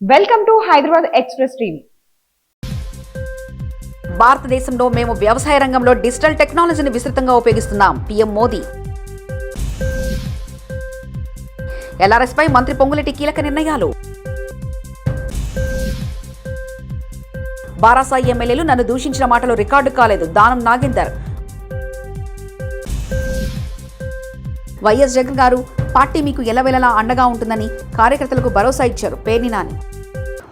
Welcome to Hyderabad express TV భారతదేశంలో మేము వ్యవసాయ రంగంలో డిజిటల్ టెక్నాలజీని విస్తృతంగా ఉపయోగిస్తున్నాం పీఎం మోదీ. ఎల్ఆర్ఎస్ పై మంత్రి పొంగులెట్టి కీలక నిర్ణయాలు. బారాసాయి ఎమ్మెల్యేలు నన్ను దూషించిన మాటలు రికార్డు కాలేదు దానం నాగేందర్. వైఎస్ జగన్ గారు పార్టీ మీకు ఎలవెలలా అండగా ఉంటుందని కార్యకర్తలకు భరోసా ఇచ్చారు పేర్ని నాని.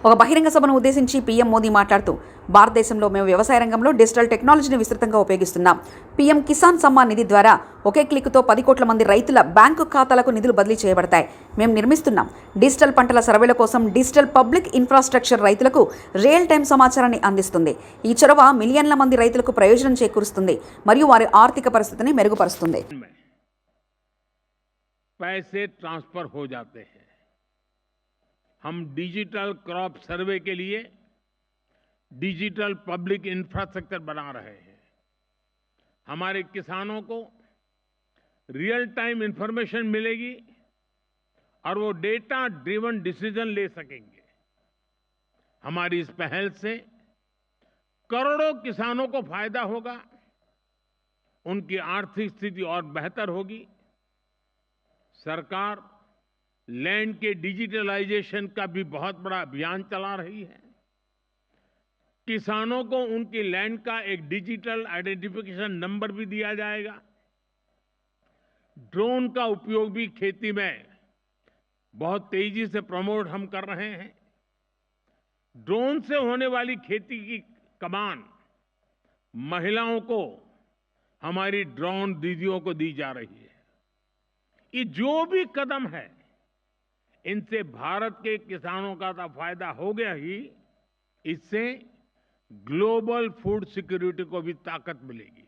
ఒక బహిరంగ సభను ఉద్దేశించి పీఎం మోదీ మాట్లాడుతూ భారతదేశంలో మేము వ్యవసాయ రంగంలో డిజిటల్ టెక్నాలజీని విస్తృతంగా ఉపయోగిస్తున్నాం పీఎం కిసాన్ సమ్మాన్ నిధి ద్వారా ఒకే క్లిక్తో పది కోట్ల మంది రైతుల బ్యాంకు ఖాతాలకు నిధులు బదిలీ చేయబడతాయి మేము నిర్మిస్తున్నాం డిజిటల్ పంటల సర్వేల కోసం డిజిటల్ పబ్లిక్ ఇన్ఫ్రాస్ట్రక్చర్ రైతులకు రియల్ టైం సమాచారాన్ని అందిస్తుంది ఈ చొరవ మిలియన్ల మంది రైతులకు ప్రయోజనం చేకూరుస్తుంది మరియు వారి ఆర్థిక పరిస్థితిని మెరుగుపరుస్తుంది में पैसे ट्रांसफर हो जाते हैं हम डिजिटल क्रॉप सर्वे के लिए डिजिटल पब्लिक इंफ्रास्ट्रक्चर बना रहे हैं। हमारे किसानों को रियल टाइम इंफॉर्मेशन मिलेगी और वो डेटा ड्रिवन डिसीज़न ले सकेंगे। हमारी इस पहल से करोड़ों किसानों को फ़ायदा होगा, उनकी आर्थिक स्थिति और बेहतर होगी। सरकार लैंड के डिजिटलाइजेशन का भी बहुत बड़ा अभियान चला रही है। किसानों को उनकी लैंड का एक डिजिटल आइडेंटिफिकेशन नंबर भी दिया जाएगा। ड्रोन का उपयोग भी खेती में बहुत तेज़ी से प्रमोट हम कर रहे हैं। ड्रोन से होने वाली खेती की कमान महिलाओं को, हमारी ड्रोन दीदियों को दी जा रही है। ये जो भी कदम है इनसे भारत के किसानों का तो फ़ायदा हो गया ही। इससे ग्लोबल फ़ूड सिक्योरिटी को भी ताकत मिलेगी।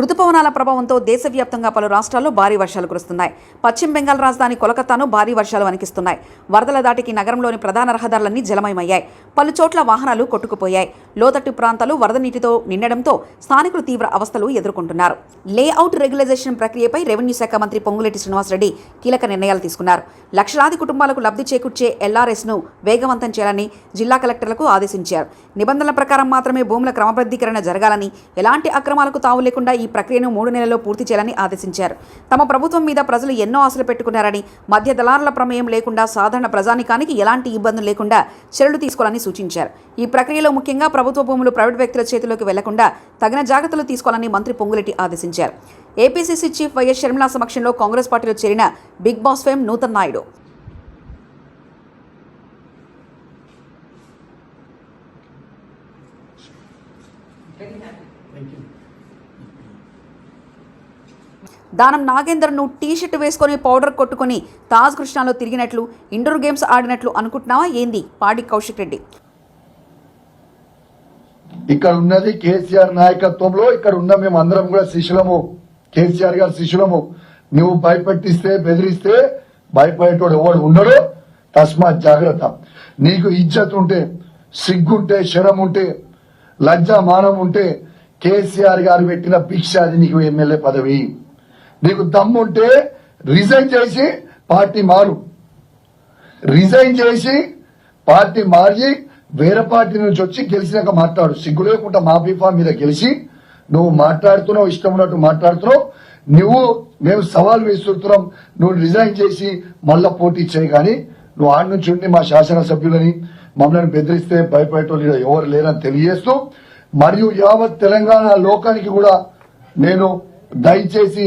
రుతుపవనాల ప్రభావంతో దేశవ్యాప్తంగా పలు రాష్ట్రాల్లో భారీ వర్షాలు కురుస్తున్నాయి. పశ్చిమ బెంగాల్ రాజధాని కోలకతాను భారీ వర్షాలు వణికిస్తున్నాయి వరదల దాటికి నగరంలోని ప్రధాన రహదారులన్నీ జలమయమయ్యాయి. పలు చోట్ల వాహనాలు కొట్టుకుపోయాయి. లోతట్టు ప్రాంతాలు వరద నీటితో నిండడంతో స్థానికులు తీవ్ర అవస్థలు ఎదుర్కొంటున్నారు. లేఅవుట్ రెగ్యులైజేషన్ ప్రక్రియపై రెవెన్యూ శాఖ మంత్రి పొంగులేటి శ్రీనివాసరెడ్డి కీలక నిర్ణయాలు తీసుకున్నారు. లక్షలాది కుటుంబాలకు లబ్ధి చేకూర్చే ఎల్ఆర్ఎస్ను వేగవంతం చేయాలని జిల్లా కలెక్టర్లకు ఆదేశించారు. నిబంధనల ప్రకారం మాత్రమే భూముల క్రమబద్ధీకరణ జరగాలని ఎలాంటి అక్రమాలకు తావు లేకుండా ఈ ప్రక్రియను మూడు నెలల్లో పూర్తి చేయాలని ఆదేశించారు. తమ ప్రభుత్వం మీద ప్రజలు ఎన్నో ఆశలు పెట్టుకున్నారని మధ్య దళారుల ప్రమేయం లేకుండా సాధారణ ప్రజానికానికి ఎలాంటి ఇబ్బందులు లేకుండా చర్యలు తీసుకోవాలని సూచించారు. ఈ ప్రక్రియలో ముఖ్యంగా ప్రభుత్వ భూములు ప్రైవేట్ వ్యక్తుల చేతిలోకి వెళ్ళకుండా తగిన జాగ్రత్తలు తీసుకోవాలని మంత్రి పొంగులెట్టి ఆదేశించారు. ఏపీసీసీ చీఫ్ వైఎస్ షర్మిల సమక్షంలో కాంగ్రెస్ పార్టీలో చేరిన Bigg Boss fame Nutan Naidu. Danam నాగేందర్ను T shirt వేసుకొని పౌడర్ కొట్టుకొని తాజ్ కృష్ణాలో తిరిగినట్లు ఇండోర్ గేమ్స్ ఆడినట్లు అనుకుంటున్నావా ఏంది? పాడి కౌశిక్ రెడ్డి. ఇక్కడ ఉన్నది కేసీఆర్ నాయకత్వంలో ఇక్కడ ఉన్న మేము అందరం కూడా శిష్యులము. కేసీఆర్ గారు శిష్యులము. నువ్వు భయపెట్టిస్తే బెదిరిస్తే భయపడేటోడు ఎవడు ఉండడు. తస్మాత్ జాగ్రత్త. నీకు ఇజ్జత్ ఉంటే సిగ్గుంటే శరం ఉంటే లజ్జ మానం ఉంటే కేసీఆర్ గారు పెట్టిన భిక్ష అది నీకు ఎమ్మెల్యే పదవి. నీకు దమ్ముంటే రిజైన్ చేసి పార్టీ మారు. రిజైన్ చేసి పార్టీ మార్చి వేరే పార్టీ నుంచి వచ్చి గెలిచినాక మాట్లాడు. సిగ్గు లేకుండా మా బీఫా మీద గెలిచి నువ్వు మాట్లాడుతున్నావు ఇష్టం ఉన్నట్టు మాట్లాడుతున్నావు. నువ్వు మేము సవాల్ వేస్తున్నాం నువ్వు రిజైన్ చేసి మళ్ళా పోటీ చేయి కానీ నువ్వు ఆడి నుంచి ఉండి మా శాసనసభ్యులని మమ్మల్ని బెదిరిస్తే భయపడేటోళ్ళు ఎవరు లేరని తెలియజేస్తూ మరియు యావత్ తెలంగాణ లోకానికి కూడా నేను దయచేసి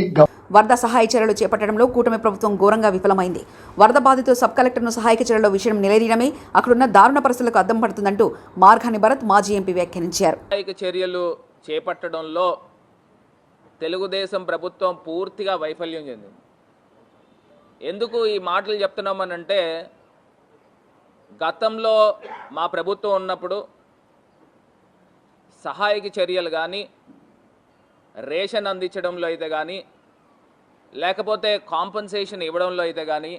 వరద సహాయ చర్యలు చేపట్టడంలో కూటమి ప్రభుత్వం ఘోరంగా విఫలమైంది. వరద బాధితులు సబ్ కలెక్టర్ను సహాయక చర్యల విషయం నిలదీయడమే అక్కడున్న దారుణ పరిస్థితులకు అద్దం పడుతుందంటూ మార్గాని భరత్ మాజీ ఎంపీ వ్యాఖ్యానించారు. సహాయక చర్యలు చేపట్టడంలో తెలుగుదేశం ప్రభుత్వం పూర్తిగా వైఫల్యం చెందింది. ఎందుకు ఈ మాటలు చెప్తున్నామనంటే గతంలో మా ప్రభుత్వం ఉన్నప్పుడు సహాయక చర్యలు కానీ రేషన్ అందించడంలో అయితే కానీ లేకపోతే కాంపన్సేషన్ ఇవ్వడంలో అయితే కానీ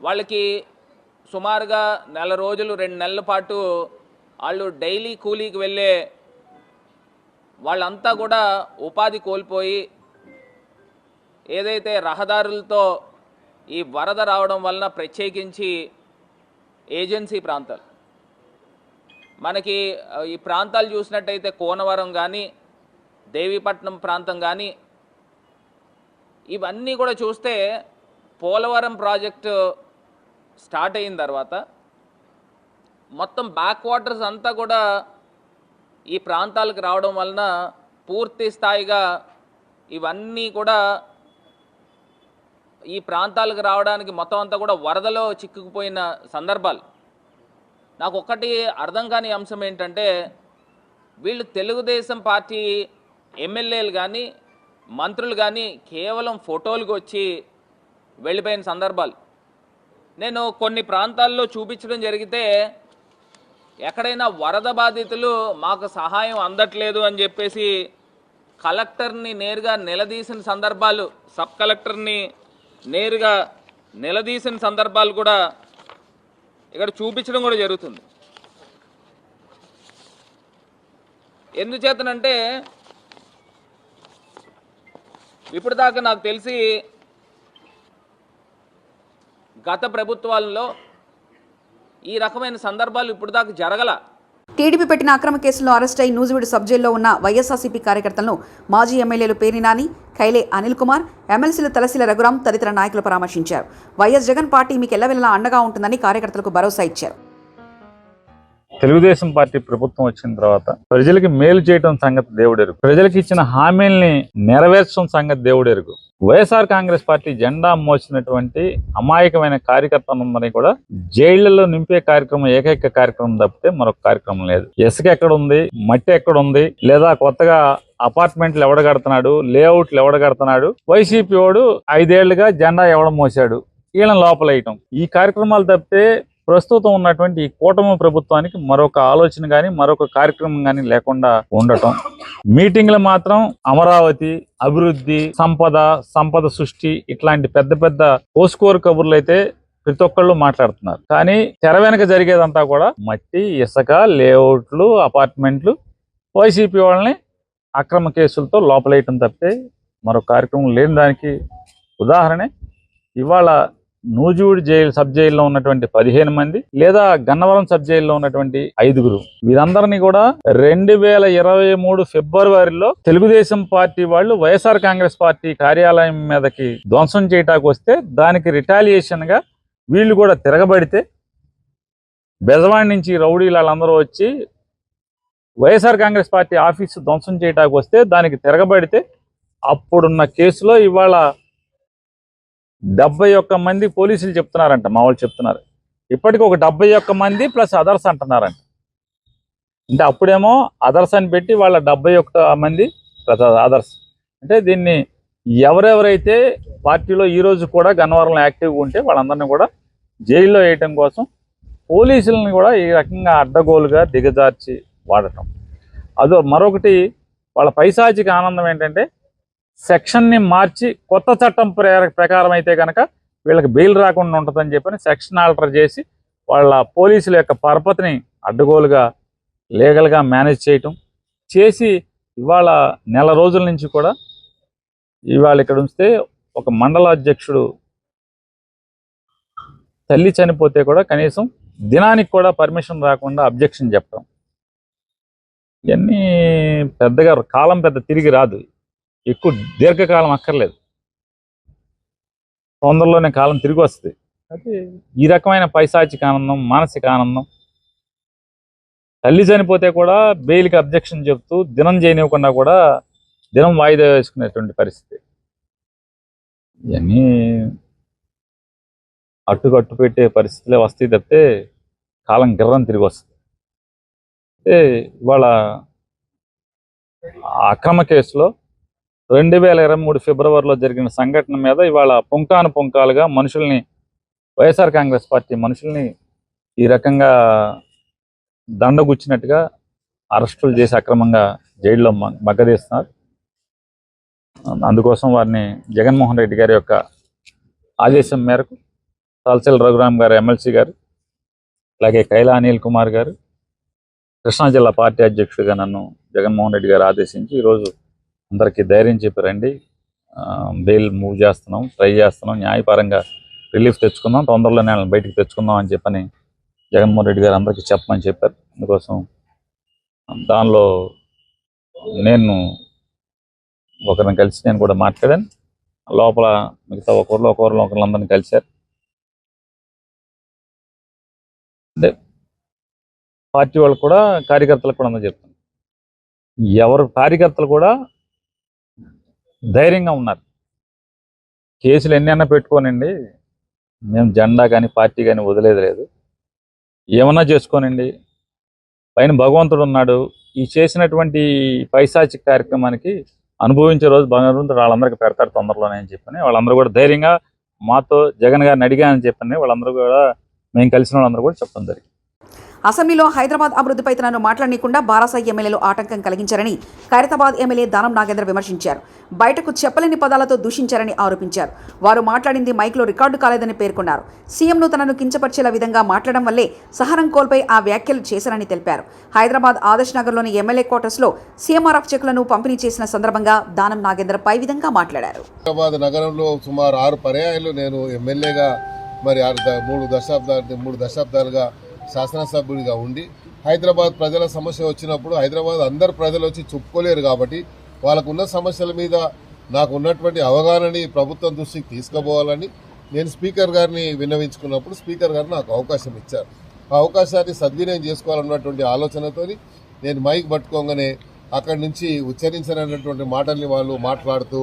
వాళ్ళకి సుమారుగా నెల రోజులు రెండు నెలల పాటు వాళ్ళు డైలీ కూలీకి వెళ్ళే వాళ్ళంతా కూడా ఉపాధి కోల్పోయి ఏదైతే రహదారులతో ఈ వరద రావడం వలన ప్రత్యేకించి ఏజెన్సీ ప్రాంతాలు. మనకి ఈ ప్రాంతాలు చూసినట్టయితే కోనవరం కానీ దేవీపట్నం ప్రాంతం కానీ ఇవన్నీ కూడా చూస్తే పోలవరం ప్రాజెక్టు స్టార్ట్ అయిన తర్వాత మొత్తం బ్యాక్ వాటర్స్ అంతా కూడా ఈ ప్రాంతాలకు రావడం వలన పూర్తి స్థాయిగా ఇవన్నీ కూడా ఈ ప్రాంతాలకు రావడానికి మొత్తం అంతా కూడా వరదలో చిక్కుకుపోయిన సందర్భాలు. నాకు ఒక్కటి అర్థం కాని అంశం ఏంటంటే వీళ్ళు తెలుగుదేశం పార్టీ ఎమ్మెల్యేలు కానీ మంత్రులు కానీ కేవలం ఫోటోలకు వచ్చి వెళ్ళిపోయిన సందర్భాలు. నేను కొన్ని ప్రాంతాల్లో చూపించడం జరిగితే ఎక్కడైనా వరద బాధితులు మాకు సహాయం అందట్లేదు అని చెప్పేసి కలెక్టర్ని నేరుగా నిలదీసిన సందర్భాలు సబ్ కలెక్టర్ని నేరుగా నిలదీసిన సందర్భాలు కూడా ఇక్కడ చూపించడం కూడా జరుగుతుంది. ఎందుచేతనంటే ఇప్పుడు దాకా నాకు తెలిసి గత ప్రభుత్వాల్లో ఈ రకమైన సందర్భాలు ఇప్పుడు దాకా జరగల. టీడీపీ పెట్టిన అక్రమ కేసులో అరెస్ట్ అయి నూజివీడు సబ్జైల్లో ఉన్న వైఎస్ఆర్సీపీ కార్యకర్తలను మాజీ ఎమ్మెల్యేలు పేరి నాని కైలే అనిల్ కుమార్ ఎమ్మెల్సీలు తలసిల రఘురాం తదితర నాయకులు పరామర్శించారు. వైఎస్ జగన్ పార్టీ మీకు ఎల్లవెల్లా అండగా ఉంటుందని కార్యకర్తలకు భరోసా ఇచ్చారు. తెలుగుదేశం పార్టీ ప్రభుత్వం వచ్చిన తర్వాత ప్రజలకి మేలు చేయడం సంగతి దేవుడెరుగు. ప్రజలకు ఇచ్చిన హామీల్ని నెరవేర్చడం సంగతి దేవుడెరుగు. వైఎస్ఆర్ కాంగ్రెస్ పార్టీ జెండా మోసినటువంటి అమాయకమైన కార్యకర్తలందరినీ కూడా జైళ్ళలో నింపే కార్యక్రమం ఏకైక కార్యక్రమం తప్పితే మరొక కార్యక్రమం లేదు. ఇసుక ఎక్కడ ఉంది మట్టి ఎక్కడ ఉంది లేదా కొత్తగా అపార్ట్మెంట్లు ఎవడ కడుతున్నాడు? లేఅవుట్లు ఎవడ కడుతున్నాడు? వైసీపీ వాడు ఐదేళ్ళుగా జెండా ఎవడ మోసాడు వీళ్ళని లోపలేయటం. ఈ కార్యక్రమాలు తప్పితే ప్రస్తుతం ఉన్నటువంటి ఈ కూటమి ప్రభుత్వానికి మరొక ఆలోచన కానీ మరొక కార్యక్రమం కానీ లేకుండా ఉండటం. మీటింగ్లు మాత్రం అమరావతి అభివృద్ధి సంపద సంపద సృష్టి ఇట్లాంటి పెద్ద పెద్ద పోస్కోరు కబుర్లు అయితే ప్రతి ఒక్కళ్ళు మాట్లాడుతున్నారు. కానీ తెర వెనక జరిగేదంతా కూడా మట్టి ఇసుక లేఅవుట్లు అపార్ట్మెంట్లు వైసీపీ వాళ్ళని అక్రమ కేసులతో లోపలేయటం తప్పితే మరో కార్యక్రమం లేని దానికి ఉదాహరణే. ఇవాళ నూజివీడు జైలు సబ్ జైల్లో ఉన్నటువంటి పదిహేను మంది లేదా గన్నవరం సబ్ జైల్లో ఉన్నటువంటి ఐదుగురు. వీరందరినీ కూడా రెండు వేల ఇరవై మూడు ఫిబ్రవరిలో తెలుగుదేశం పార్టీ వాళ్ళు వైఎస్ఆర్ కాంగ్రెస్ పార్టీ కార్యాలయం మీదకి ధ్వంసం చేయటానికి వస్తే దానికి రిటాలియేషన్గా వీళ్ళు కూడా తిరగబడితే బెజవాడి నుంచి రౌడీలు వాళ్ళందరూ వచ్చి వైఎస్ఆర్ కాంగ్రెస్ పార్టీ ఆఫీసు ధ్వంసం చేయటానికి వస్తే దానికి తిరగబడితే అప్పుడున్న కేసులో ఇవాళ డెబ్బై ఒక్క మంది పోలీసులు చెప్తున్నారంట మా వాళ్ళు చెప్తున్నారు. ఇప్పటికి ఒక డెబ్బై ఒక్క మంది ప్లస్ అదర్స్ అంటున్నారంట. అంటే అప్పుడేమో అదర్స్ అని పెట్టి వాళ్ళ డెబ్బై ఒక్క మంది ప్లస్ అదర్స్ అంటే దీన్ని ఎవరెవరైతే పార్టీలో ఈ రోజు కూడా గన్నవరంలో యాక్టివ్గా ఉంటే వాళ్ళందరినీ కూడా జైల్లో వేయటం కోసం పోలీసులను కూడా ఈ రకంగా అడ్డగోలుగా దిగజార్చి వాడటం. అదో మరొకటి వాళ్ళ పైశాచిక ఆనందం ఏంటంటే సెక్షన్ని మార్చి కొత్త చట్టం ప్రకారం అయితే కనుక వీళ్ళకి బెయిల్ రాకుండా ఉంటుందని చెప్పని సెక్షన్ ఆల్టర్ చేసి వాళ్ళ పోలీసుల యొక్క పరపతిని అడ్డగోలుగా లీగల్గా మేనేజ్ చేయటం చేసి ఇవాళ నెల రోజుల నుంచి కూడా ఇవాళ ఇక్కడ ఉంచితే ఒక మండల అధ్యక్షుడు తల్లి చనిపోతే కూడా కనీసం దినానికి కూడా పర్మిషన్ రాకుండా అబ్జెక్షన్ చెప్పడం ఇవన్నీ పెద్దగా కాలం పెద్ద తిరిగి రాదు. ఎక్కువ దీర్ఘకాలం అక్కర్లేదు. తొందరలోనే కాలం తిరిగి వస్తుంది. అయితే ఈ రకమైన పైశాచిక ఆనందం మానసిక ఆనందం తల్లి చనిపోతే కూడా బెయిల్కి అబ్జెక్షన్ చెప్తూ దినం చేయనివ్వకుండా కూడా దినం వాయిదా వేసుకునేటువంటి పరిస్థితి. ఇవన్నీ అట్టుకట్టు పెట్టే పరిస్థితులే వస్తాయి తప్పితే కాలం గిర్రం తిరిగి వస్తుంది. అయితే ఇవాళ అక్రమ కేసులో రెండు వేల ఇరవై మూడు ఫిబ్రవరిలో జరిగిన సంఘటన మీద ఇవాళ పుంకాను పుంకాలుగా మనుషుల్ని వైఎస్ఆర్ కాంగ్రెస్ పార్టీ మనుషుల్ని ఈ రకంగా దండగుచ్చినట్టుగా అరెస్టులు చేసి అక్రమంగా జైల్లో మగ్గదీస్తున్నారు అందుకోసం వారిని జగన్మోహన్ రెడ్డి గారి యొక్క ఆదేశం మేరకు తలసెల రఘురామ్ గారు ఎమ్మెల్సీ గారు అలాగే కైలా అనిల్ కుమార్ గారు కృష్ణా జిల్లా పార్టీ అధ్యక్షుడిగా నన్ను జగన్మోహన్ రెడ్డి గారు ఆదేశించి ఈరోజు అందరికీ ధైర్యం చెప్పి రండి. బెయిల్ మూవ్ చేస్తున్నాం ట్రై చేస్తున్నాం న్యాయపరంగా రిలీఫ్ తెచ్చుకుందాం తొందరలోనే వాళ్ళని బయటికి తెచ్చుకుందాం అని చెప్పని జగన్మోహన్ రెడ్డి గారు అందరికీ చెప్పమని చెప్పారు. అందుకోసం దానిలో నేను ఒకరిని కలిసి నేను కూడా మాట్లాడాను. లోపల మిగతా ఒకరిలో ఒకరిలో ఒకరిని కలిశారు. అంటే పార్టీ వాళ్ళు కూడా కార్యకర్తలకు కూడా అందరూ చెప్తాను ఎవరు కార్యకర్తలు కూడా ధైర్యంగా ఉన్నారు. కేసులు ఎన్ని అన్నా పెట్టుకోనండి. మేము జెండా కానీ పార్టీ కానీ వదిలేదు లేదు. ఏమన్నా చేసుకోనండి. పైన భగవంతుడు ఉన్నాడు. ఈ చేసినటువంటి పైశాచిక కార్యక్రమానికి అనుభవించే రోజు భగవంతుడు వాళ్ళందరికీ పెడతారు తొందరలోనే అని చెప్పని. వాళ్ళందరూ కూడా ధైర్యంగా మాతో జగన్ గారిని అడిగా అని చెప్పని వాళ్ళందరూ కూడా మేము కలిసిన వాళ్ళందరూ కూడా చెప్పడం జరిగింది. అసెంబ్లీలో హైదరాబాద్ అభివృద్ధిపై తనను మాట్లాడనీయకుండా బారాసాయి ఎమ్మెల్యేలు ఆటంకం కలిగించారని ఖైరతాబాద్ ఎమ్మెల్యే దానం నాగేంద్ర విమర్శించారు. బయటకు చెప్పలేని పదాలతో దూషించారని ఆరోపించారు. వారు మాట్లాడింది మైక్లో రికార్డు కాలేదని పేర్కొన్నారు. సీఎంను తనను కించపరిచేలా విధంగా మాట్లాడడం వల్లే సహనం కోల్పై ఆ వ్యాఖ్యలు చేశారని తెలిపారు. హైదరాబాద్ ఆదర్శ్ నగర్లోని ఎమ్మెల్యే క్వార్టర్స్లో సీఎంఆర్ఎఫ్ చెక్లను పంపిణీ చేసిన సందర్భంగా దానం నాగేంద్ర పై విధంగా మాట్లాడారు. హైదరాబాద్ నగరంలో సుమారు ఆరు పర్యాయాలు నేను ఎమ్మెల్యేగా మరి మూడు దశాబ్దాలు మూడు దశాబ్దాలుగా శాసనసభ్యుడిగా ఉండి హైదరాబాద్ ప్రజల సమస్య వచ్చినప్పుడు హైదరాబాద్ అందరు ప్రజలు వచ్చి చెప్పుకోలేరు కాబట్టి వాళ్ళకున్న సమస్యల మీద నాకు ఉన్నటువంటి అవగాహనని ప్రభుత్వం దృష్టికి తీసుకుపోవాలని నేను స్పీకర్ గారిని విన్నవించుకున్నప్పుడు స్పీకర్ గారు నాకు అవకాశం ఇచ్చారు. ఆ అవకాశాన్ని సద్వినియోగం చేసుకోవాలన్నటువంటి ఆలోచనతోని నేను మైక్ పట్టుకోగానే అక్కడి నుంచి ఉచ్చరించనటువంటి మాటల్ని వాళ్ళు మాట్లాడుతూ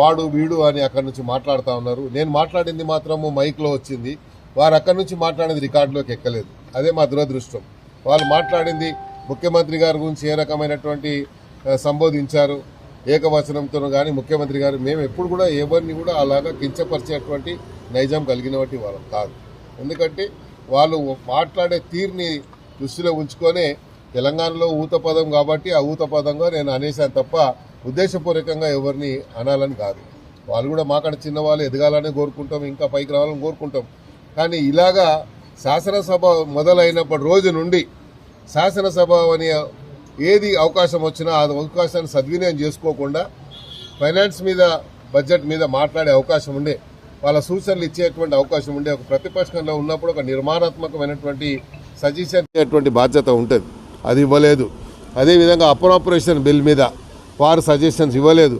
వాడు వీడు అని అక్కడి నుంచి మాట్లాడుతూ ఉన్నారు. నేను మాట్లాడింది మాత్రము మైక్లో వచ్చింది. వారు అక్కడి నుంచి మాట్లాడేది రికార్డులోకి ఎక్కలేదు. అదే మా దురదృష్టం. వాళ్ళు మాట్లాడింది ముఖ్యమంత్రి గారి గురించి ఏ రకమైనటువంటి సంబోధించారు ఏకవచనంతో కానీ ముఖ్యమంత్రి గారు మేము ఎప్పుడు కూడా ఎవరిని కూడా అలాగా కించపరిచేటువంటి నైజం కలిగినటువంటి వాళ్ళం కాదు. ఎందుకంటే వాళ్ళు మాట్లాడే తీరుని దృష్టిలో ఉంచుకొనే తెలంగాణలో ఊత పదం కాబట్టి ఆ ఊత పదంగా నేను అనేసాను తప్ప ఉద్దేశపూర్వకంగా ఎవరిని అనాలని కాదు. వాళ్ళు కూడా మాకాడ చిన్న వాళ్ళు ఎదగాలని కోరుకుంటాం ఇంకా పైకి రావాలని కోరుకుంటాం. కానీ ఇలాగా శాసనసభ మొదలైనప్పటి రోజు నుండి శాసనసభ అని ఏది అవకాశం వచ్చినా ఆ అవకాశాన్ని సద్వినియోగం చేసుకోకుండా ఫైనాన్స్ మీద బడ్జెట్ మీద మాట్లాడే అవకాశం ఉండే వాళ్ళ సూచనలు ఇచ్చేటువంటి అవకాశం ఉండే ఒక ప్రతిపక్షంలో ఉన్నప్పుడు ఒక నిర్మాణాత్మకమైనటువంటి సజెషన్ ఇచ్చేటువంటి బాధ్యత ఉంటుంది. అది ఇవ్వలేదు. అదేవిధంగా అప్రాపరేషన్ బిల్ మీద వారు సజెషన్స్ ఇవ్వలేదు.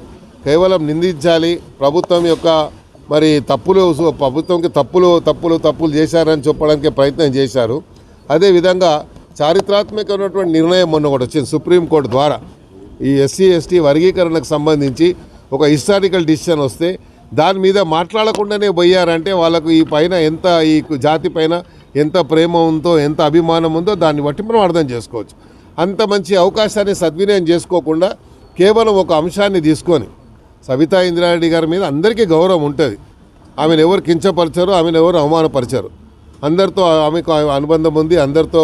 కేవలం నిందించాలి. ప్రభుత్వం యొక్క మరి తప్పులు ప్రభుత్వంకి తప్పులు తప్పులు తప్పులు చేశారని చెప్పడానికి ప్రయత్నం చేశారు. అదేవిధంగా చారిత్రాత్మకమైనటువంటి నిర్ణయం మొన్న ఒకటి వచ్చింది సుప్రీంకోర్టు ద్వారా. ఈ ఎస్సీ ఎస్టీ వర్గీకరణకు సంబంధించి ఒక హిస్టారికల్ డిసిషన్ వస్తే దాని మీద మాట్లాడకుండానే పోయారంటే వాళ్ళకు ఈ పైన ఎంత ఈ జాతి పైన ఎంత ప్రేమ ఉందో ఎంత అభిమానం ఉందో దాన్ని బట్టి మనం అర్థం చేసుకోవచ్చు. అంత మంచి అవకాశాన్ని సద్వినియోగం చేసుకోకుండా కేవలం ఒక అంశాన్ని తీసుకొని సవితా ఇందిరారెడ్డి గారి మీద అందరికీ గౌరవం ఉంటుంది. ఆమెను ఎవరు కించపరిచారు ఆమెను ఎవరు అవమానపరిచారు. అందరితో ఆమెకు అనుబంధం ఉంది. అందరితో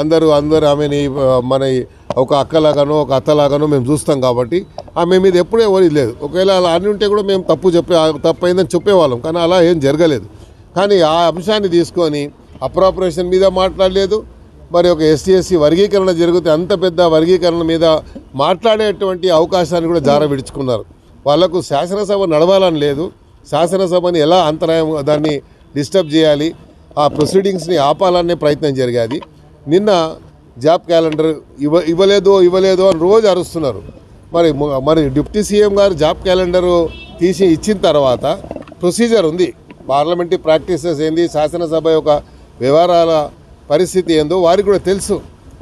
అందరూ అందరూ ఆమెని మన ఒక అక్కలాగానో ఒక అత్తలాగానో మేము చూస్తాం కాబట్టి ఆమె మీద ఎప్పుడూ ఎవరు లేదు. ఒకవేళ అలా అని ఉంటే కూడా మేము తప్పు చెప్పే తప్పైందని అయిందని చెప్పేవాళ్ళం. కానీ అలా ఏం జరగలేదు. కానీ ఆ అంశాన్ని తీసుకొని అప్రాపరేషన్ మీద మాట్లాడలేదు. మరి ఒక ఎస్సీఎస్సీ ఎస్సీ వర్గీకరణ జరిగితే అంత పెద్ద వర్గీకరణ మీద మాట్లాడేటువంటి అవకాశాన్ని కూడా జార విడుచుకున్నారు వాళ్ళకు శాసనసభ నడవాలని లేదు. శాసనసభని ఎలా అంతరాయం దాన్ని డిస్టర్బ్ చేయాలి ఆ ప్రొసీడింగ్స్ని ఆపాలనే ప్రయత్నం జరిగేది. నిన్న జాబ్ క్యాలెండర్ ఇవ్వ ఇవ్వలేదో ఇవ్వలేదో అని రోజు అరుస్తున్నారు. మరి మరి deputy CM garu job calendar తీసి ఇచ్చిన తర్వాత ప్రొసీజర్ ఉంది. పార్లమెంటరీ ప్రాక్టీసెస్ ఏంది శాసనసభ యొక్క వ్యవహారాల పరిస్థితి ఏందో వారికి కూడా తెలుసు.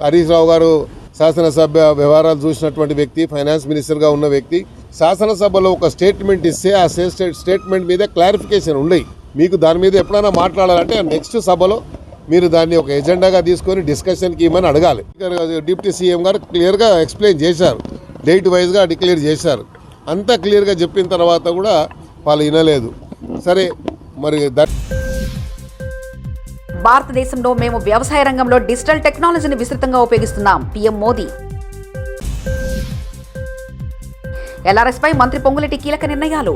హరీష్ రావు గారు శాసనసభ వ్యవహారాలు చూసినటువంటి వ్యక్తి ఫైనాన్స్ మినిస్టర్గా ఉన్న వ్యక్తి శాసనసభలో ఒక స్టేట్మెంట్ ఇస్తే ఆ స్టేట్మెంట్ మీద క్లారిఫికేషన్ ఉన్నాయి మీకు దాని మీద ఎప్పుడైనా మాట్లాడాలంటే నెక్స్ట్ సభలో మీరు దాన్ని ఒక ఎజెండాగా తీసుకొని డిస్కషన్కి ఇవ్వమని అడగాలి. డిప్యూటీ సీఎం గారు క్లియర్గా ఎక్స్ప్లెయిన్ చేశారు. డేట్ వైజ్గా డిక్లేర్ చేశారు. అంతా క్లియర్గా చెప్పిన తర్వాత కూడా వాళ్ళు వినలేదు. సరే మరి దట్ భారతదేశంలో మేము వ్యవసాయ రంగంలో డిజిటల్ టెక్నాలజీని విస్తృతంగా ఉపయోగిస్తున్నాం పీఎం మోదీ. ఎల్ఆర్ఎస్ పై మంత్రి పొంగులెట్టి కీలక నిర్ణయాలు.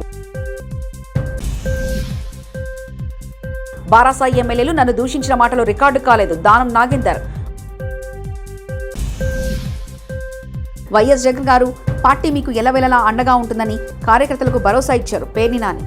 బారాసాయి ఎమ్మెల్యేలు నన్ను దూషించిన మాటలు రికార్డు కాలేదు. దానం నాగేందర్. వైఎస్ జగన్ గారు పార్టీ మీకు ఎలవెలలా అండగా ఉంటుందని కార్యకర్తలకు భరోసా ఇచ్చారు. పేర్ని నాని.